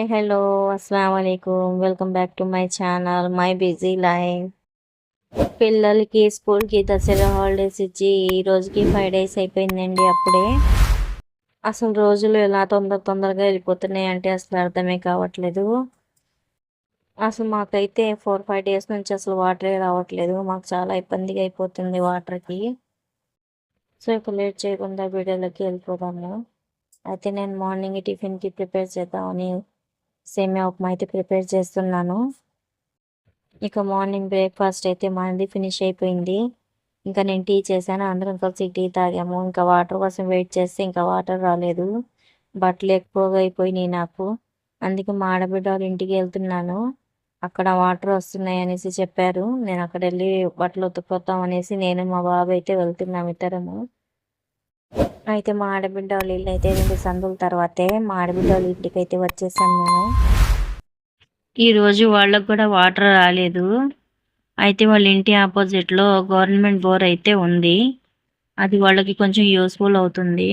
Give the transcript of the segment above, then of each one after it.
Hi hello అస్సలం అయికం welcome back to my channel my busy life. పిల్లలకి స్కూల్కి దసరా హాలిడేస్ ఇచ్చి ఈ రోజుకి ఫైవ్ డేస్ అయిపోయిందండి అప్పుడే. అసలు రోజులు ఎలా తొందర తొందరగా వెళ్ళిపోతున్నాయి అంటే అసలు అర్థమే కావట్లేదు. అసలు మాకైతే ఫోర్ ఫైవ్ డేస్ నుంచి అసలు వాటరే రావట్లేదు. మాకు చాలా ఇబ్బందిగా అయిపోతుంది వాటర్కి. సో ఇక లేట్ చేయకుండా వీడియోలోకి వెళ్ళిపోదాము. అయితే నేను మార్నింగ్ టిఫిన్కి ప్రిపేర్ చేద్దామని సేమియా ఉప్మా అయితే ప్రిపేర్ చేస్తున్నాను. ఇక మార్నింగ్ బ్రేక్ఫాస్ట్ అయితే మనది ఫినిష్ అయిపోయింది. ఇంకా నేను టీ చేశాను అందరం కలిసి టీ తాగాము. ఇంకా వాటర్ కోసం వెయిట్ చేస్తే ఇంకా వాటర్ రాలేదు. బట్టలు ఎక్కువగా అయిపోయినాయి నాకు. అందుకే మా ఆడబిడ్డ వాళ్ళ ఇంటికి వెళ్తున్నాను. అక్కడ వాటర్ వస్తున్నాయి అనేసి చెప్పారు. నేను అక్కడ వెళ్ళి బట్టలు ఉతుకుపోతాం అనేసి నేను మా బాబు అయితే వెళ్తున్నాం ఇద్దరము. అయితే మా ఆడబిడ్డ వాళ్ళ ఇల్లు అయితే రెండు సందుల తర్వాతే మా ఆడబిడ్డ వాళ్ళ ఇంటికి అయితే వచ్చేసాం మేము. ఈరోజు వాళ్ళకు కూడా వాటర్ రాలేదు. అయితే వాళ్ళ ఇంటి ఆపోజిట్లో గవర్నమెంట్ బోర్ అయితే ఉంది. అది వాళ్ళకి కొంచెం యూస్ఫుల్ అవుతుంది.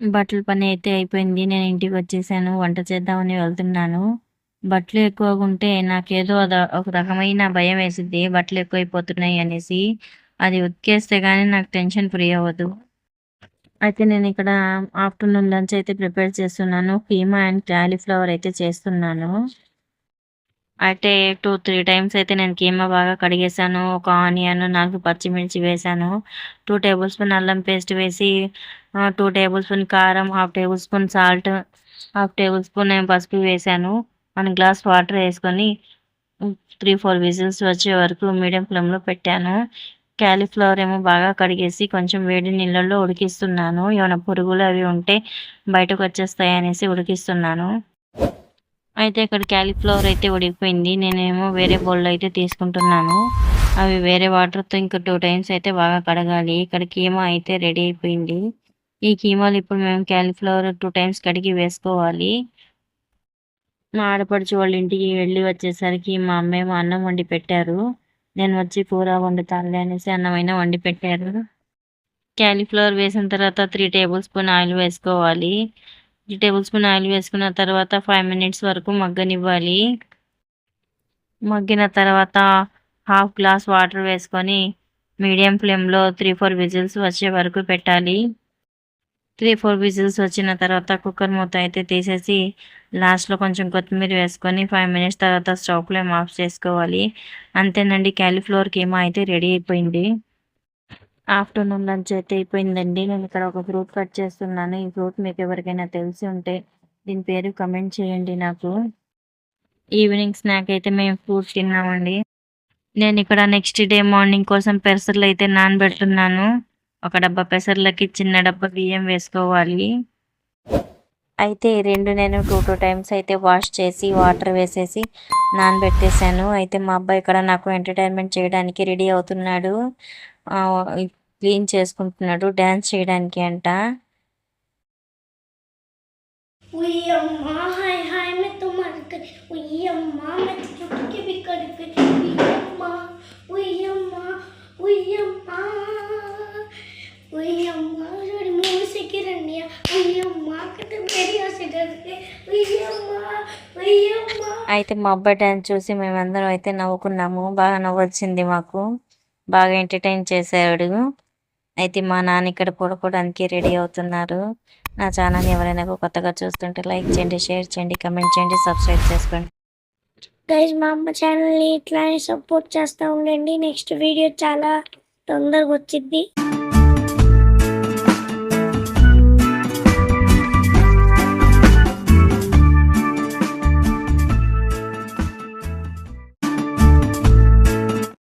బట్టల పని అయితే అయిపోయింది. నేను ఇంటికి వచ్చేసాను. వంట చేద్దామని వెళ్తున్నాను. బట్టలు ఎక్కువగా ఉంటే నాకేదో ఒక రకమైన భయం వేసింది బట్టలు ఎక్కువైపోతున్నాయి అనేసి. అది ఉతికేస్తే కానీ నాకు టెన్షన్ ఫ్రీ అవ్వదు. అయితే నేను ఇక్కడ ఆఫ్టర్నూన్ లంచ్ అయితే ప్రిపేర్ చేస్తున్నాను. కీమా అండ్ క్యాలీఫ్లవర్ అయితే చేస్తున్నాను. అయితే టూ త్రీ టైమ్స్ అయితే నేను కీమా బాగా కడిగేసాను ఒక ఆనియన్ నాలుగు పచ్చిమిర్చి వేసాను టూ టేబుల్ స్పూన్ అల్లం పేస్ట్ వేసి టూ టేబుల్ స్పూన్ కారం half tablespoon salt half tablespoon నేను పసుపు వేసాను వన్ గ్లాస్ వాటర్ వేసుకొని త్రీ ఫోర్ విజిల్స్ వచ్చే వరకు మీడియం ఫ్లేమ్లో పెట్టాను. క్యాలీఫ్లవర్ ఏమో బాగా కడిగేసి కొంచెం వేడి నీళ్ళల్లో ఉడికిస్తున్నాను. ఏమైనా పురుగులు అవి ఉంటే బయటకు వచ్చేస్తాయి అనేసి ఉడికిస్తున్నాను. అయితే ఇక్కడ క్యాలీఫ్లవర్ అయితే ఉడికిపోయింది. నేనేమో వేరే బౌల్లో అయితే తీసుకుంటున్నాను. అవి వేరే వాటర్తో ఇంకా టూ టైమ్స్ అయితే బాగా కడగాలి. ఇక్కడ కీమా అయితే రెడీ అయిపోయింది. ఈ కీమాలు ఇప్పుడు మేము క్యాలీఫ్లవర్ టూ టైమ్స్ కడిగి వేసుకోవాలి. మా ఆడపడుచు వాళ్ళ ఇంటికి వెళ్ళి వచ్చేసరికి మా అమ్మేమో అన్నం వండి పెట్టారు. నేను వచ్చి కూర వండుతానులే అనేసి అన్నమైన వండి పెట్టారు. క్యాలీఫ్లవర్ వేసిన తర్వాత త్రీ టేబుల్ స్పూన్ ఆయిల్ వేసుకోవాలి. త్రీ టేబుల్ స్పూన్ ఆయిల్ వేసుకున్న తర్వాత ఫైవ్ మినిట్స్ వరకు మగ్గనివ్వాలి. మగ్గిన తర్వాత హాఫ్ గ్లాస్ వాటర్ వేసుకొని మీడియం ఫ్లేమ్లో త్రీ ఫోర్ విజిల్స్ వచ్చే వరకు పెట్టాలి. త్రీ ఫోర్ విజిల్స్ వచ్చిన తర్వాత కుక్కర్ మూత అయితే తీసేసి లాస్ట్లో కొంచెం కొత్తిమీర వేసుకొని ఫైవ్ మినిట్స్ తర్వాత స్టవ్ ఫ్లేమ్ ఆఫ్ చేసుకోవాలి. అంతేనండి క్యాలీఫ్లవర్ కీమా అయితే రెడీ అయిపోయింది. ఆఫ్టర్నూన్ లంచ్ అయితే అయిపోయిందండి. నేను ఇక్కడ ఒక ఫ్రూట్ కట్ చేస్తున్నాను. ఈ ఫ్రూట్ మీకు ఎవరికైనా తెలిసి ఉంటే దీని పేరు కమెంట్ చేయండి నాకు. ఈవినింగ్ స్నాక్ అయితే మేము ఫ్రూట్ తిన్నామండి. నేను ఇక్కడ నెక్స్ట్ డే మార్నింగ్ కోసం పెసర్లు అయితే నానబెడుతున్నాను. ఒక డబ్బా పెసర్లకి చిన్న డబ్బా బియ్యం వేసుకోవాలి. అయితే రెండు నేను టూ టూ టైమ్స్ అయితే వాష్ చేసి వాటర్ వేసేసి నానబెట్టేశాను. అయితే మా అబ్బాయి ఇక్కడ నాకు ఎంటర్టైన్మెంట్ చేయడానికి రెడీ అవుతున్నాడు. క్లీన్ చేసుకుంటున్నాడు డ్యాన్స్ చేయడానికి అంట. అయితే మా అబ్బాయి డ్యాన్స్ చూసి మేమందరం అయితే నవ్వుకున్నాము. బాగా నవ్వొచ్చింది మాకు. బాగా ఎంటర్టైన్ చేశాడు. అయితే మా నాన్న ఇక్కడ పడుకోవడానికి రెడీ అవుతున్నారు. నా ఛానల్ ఎవరైనా కొత్తగా చూస్తుంటే లైక్ చేయండి షేర్ చేయండి కమెంట్ చేయండి సబ్స్క్రైబ్ చేసుకోండి. గైజ్ మా అమ్మ ఛానల్ని ఇట్లానే సపోర్ట్ చేస్తూ ఉండండి. నెక్స్ట్ వీడియో చాలా తొందరగా వచ్చింది